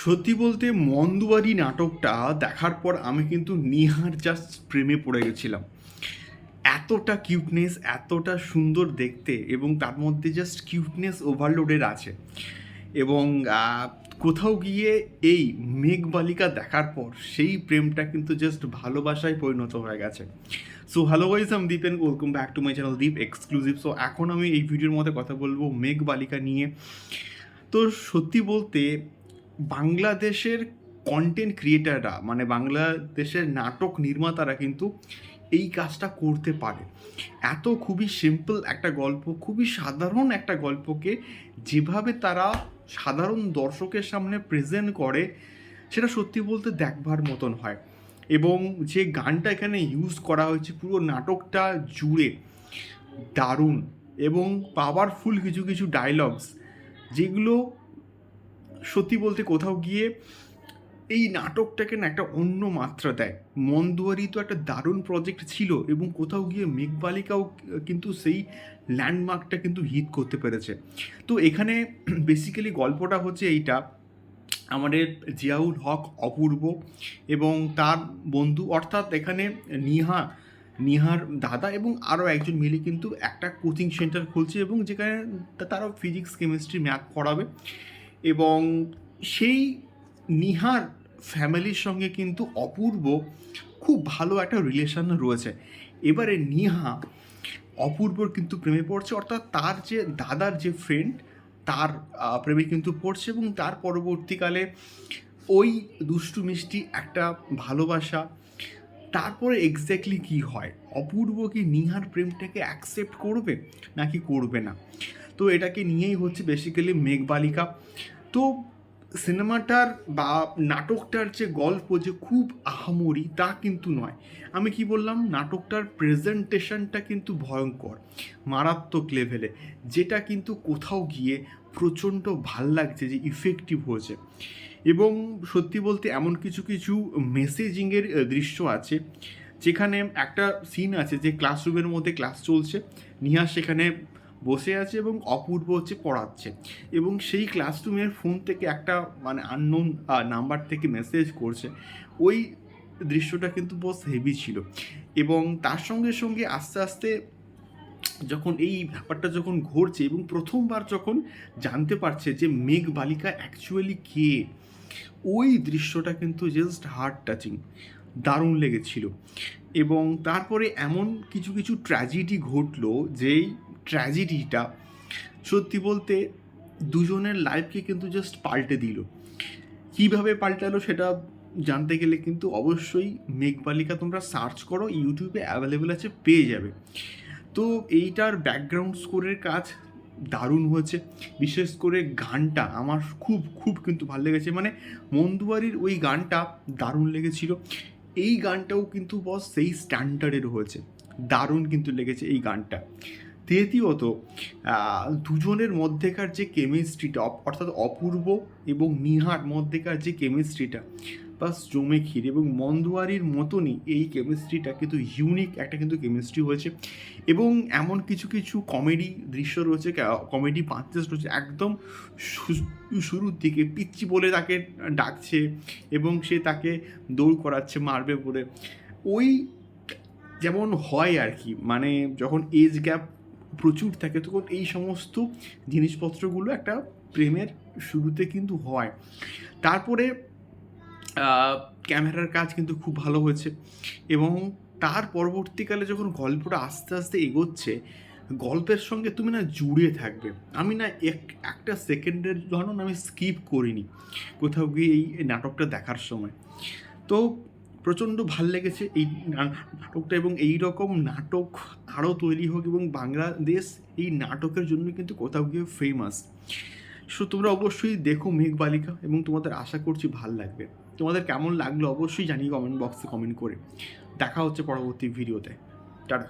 সত্যি বলতে মন্দুয়ারি নাটকটা দেখার পর আমি কিন্তু নিহার জাস্ট প্রেমে পড়ে গেছিলাম। এতটা কিউটনেস এতটা সুন্দর দেখতে এবং তার মধ্যে জাস্ট কিউটনেস ওভারলোডের আছে। এবং কোথাও গিয়ে এই মেঘবালিকা দেখার পর সেই প্রেমটা কিন্তু জাস্ট ভালোবাসায় পরিণত হয়ে গেছে। So hello guys I'm Deep and welcome back to my channel Deep exclusive so এখন আমি এই ভিডিওর মধ্যে কথা বলব মেঘবালিকা নিয়ে। তো সত্যি বলতে বাংলাদেশের কন্টেন্ট ক্রিয়েটাররা মানে বাংলাদেশের নাটক নির্মাতারা কিন্তু এই কাজটা করতে পারে। এত খুবই সিম্পল একটা গল্প, খুবই সাধারণ একটা গল্পকে যেভাবে তারা সাধারণ দর্শকের সামনে প্রেজেন্ট করে, সেটা সত্যি বলতে দেখবার মতন হয়। এবং যে গানটা এখানে ইউজ করা হয়েছে পুরো নাটকটা জুড়ে, দারুণ এবং পাওয়ারফুল কিছু কিছু ডায়লগস যেগুলো সত্যি বলতে কোথাও গিয়ে এই নাটকটাকে না একটা অন্য মাত্রা দেয়। মন্দুয়ারি তো একটা দারুণ প্রজেক্ট ছিল এবং কোথাও গিয়ে মেঘবালিকাও কিন্তু সেই ল্যান্ডমার্কটা কিন্তু হিট করতে পেরেছে। তো এখানে বেসিক্যালি গল্পটা হচ্ছে এইটা। আমাদের জিয়াউল হক অপূর্ব এবং তার বন্ধু অর্থাৎ এখানে নিহা, নিহার দাদা এবং আরও একজন মিলে কিন্তু একটা কোচিং সেন্টার খুলছে এবং যেখানে তারা ফিজিক্স কেমিস্ট্রি ম্যাথ পড়াবে। এবং সেই নিহার ফ্যামিলির সঙ্গে কিন্তু অপূর্ব খুব ভালো একটা রিলেশন রয়েছে। এবারে নিহা অপূর্বর কিন্তু প্রেমে পড়ছে, অর্থাৎ তার যে দাদার যে ফ্রেন্ড তার প্রেমে কিন্তু পড়ছে এবং তার পরবর্তীকালে ওই দুষ্টু মিষ্টি একটা ভালোবাসা। তারপরে এক্স্যাক্টলি কি হয়? অপূর্ব কি নিহার প্রেমটাকে অ্যাকসেপ্ট করবে নাকি করবে না? তো এটাকে নিয়েই হচ্ছে বেসিক্যালি মেঘবালিকা। তো সিনেমাটার বা নাটকটার যে গল্প যে খুব আহামরি তা কিন্তু নয়। আমি কি বললাম? নাটকটার প্রেজেন্টেশনটা কিন্তু ভয়ঙ্কর, মারাত্মক লেভেলে যেটা কিন্তু কোথাও গিয়ে প্রচণ্ড ভালো লাগছে যে ইফেক্টিভ হয়েছে। এবং সত্যি বলতে এমন কিছু কিছু মেসেজিংয়ের দৃশ্য আছে, যেখানে একটা সিন আছে যে ক্লাসরুমের মধ্যে ক্লাস চলছে। নিহা সেখানে বসে আছে এবং অপূর্ব হচ্ছে পড়াচ্ছে। এবং সেই ক্লাসরুমের ফোন থেকে একটা মানে আননোন নাম্বার থেকে মেসেজ করছে। ওই দৃশ্যটা কিন্তু বস হেভি ছিল। এবং তার সঙ্গে সঙ্গে আস্তে আস্তে যখন এই ব্যাপারটা যখন ঘটছে এবং প্রথমবার যখন জানতে পারছে যে মেঘ বালিকা অ্যাকচুয়ালি কে, ওই দৃশ্যটা কিন্তু জাস্ট হার্ট টাচিং দারুণ লেগেছিল। এবং তারপরে এমন কিছু কিছু ট্র্যাজেডি ঘটলো যেই ট্র্যাজেডিটা সত্যি বলতে দুজনের লাইফকে কিন্তু জাস্ট পাল্টে দিল। কীভাবে পাল্টালো সেটা জানতে গেলে কিন্তু অবশ্যই মেঘবালিকা তোমরা সার্চ করো ইউটিউবে অ্যাভেলেবেল আছে, পেয়ে যাবে। তো এইটার ব্যাকগ্রাউন্ড স্কোরের কাজ দারুণ হয়েছে। বিশেষ করে গানটা আমার খুব খুব কিন্তু ভালো লেগেছে। মানে মন্দুয়ারির ওই গানটা দারুণ লেগেছিল। এই গানটাও কিন্তু বস সেই স্ট্যান্ডার্ডের হয়েছে। দারুণ কিন্তু লেগেছে এই গানটা। তৃতীয়ত দুজনের মধ্যেকার যে কেমিস্ট্রিটা অর্থাৎ অপূর্ব এবং নিহার মধ্যেকার যে কেমিস্ট্রিটা, বাস জমে ক্ষীর এবং মন্দুয়ারির মতনই এই কেমিস্ট্রিটা কিন্তু ইউনিক একটা কিন্তু কেমিস্ট্রি হয়েছে। এবং এমন কিছু কিছু কমেডি দৃশ্য রয়েছে কমেডি পাঁচেস রয়েছে, একদম শুরুর দিকে পিচ্ছি বলে তাকে ডাকছে এবং সে তাকে দৌড় করাচ্ছে, মারবে বলে। ওই, যেমন হয় আর কি মানে যখন এজ গ্যাপ প্রচুর থাকে। তখন এই সমস্ত জিনিসপত্রগুলো একটা প্রেমের শুরুতে কিন্তু হয়। তারপরে ক্যামেরার কাজ কিন্তু খুব ভালো হয়েছে এবং তার পরবর্তীকালে যখন গল্পটা আস্তে আস্তে এগোচ্ছে, গল্পের সঙ্গে তুমি না জুড়ে থাকবে। আমি না এক, একটা সেকেন্ডের জন্য আমি স্কিপ করিনি কোথাও গিয়ে এই নাটকটা দেখার সময়। তো প্রচণ্ড ভালো লেগেছে এই নাটকটা এবং এই রকম নাটক আরও তৈরি হোক এবং বাংলাদেশ এই নাটকের জন্য কিন্তু কোথাও গিয়ে ফেমাস সো তোমরা অবশ্যই দেখো মেঘবালিকা এবং তোমাদের আশা করছি ভালো লাগবে। তোমাদের কেমন লাগল অবশ্যই জানিয়ে কমেন্ট বক্সে কমেন্ট করে। দেখা হচ্ছে পরবর্তী ভিডিওতে। টাটা।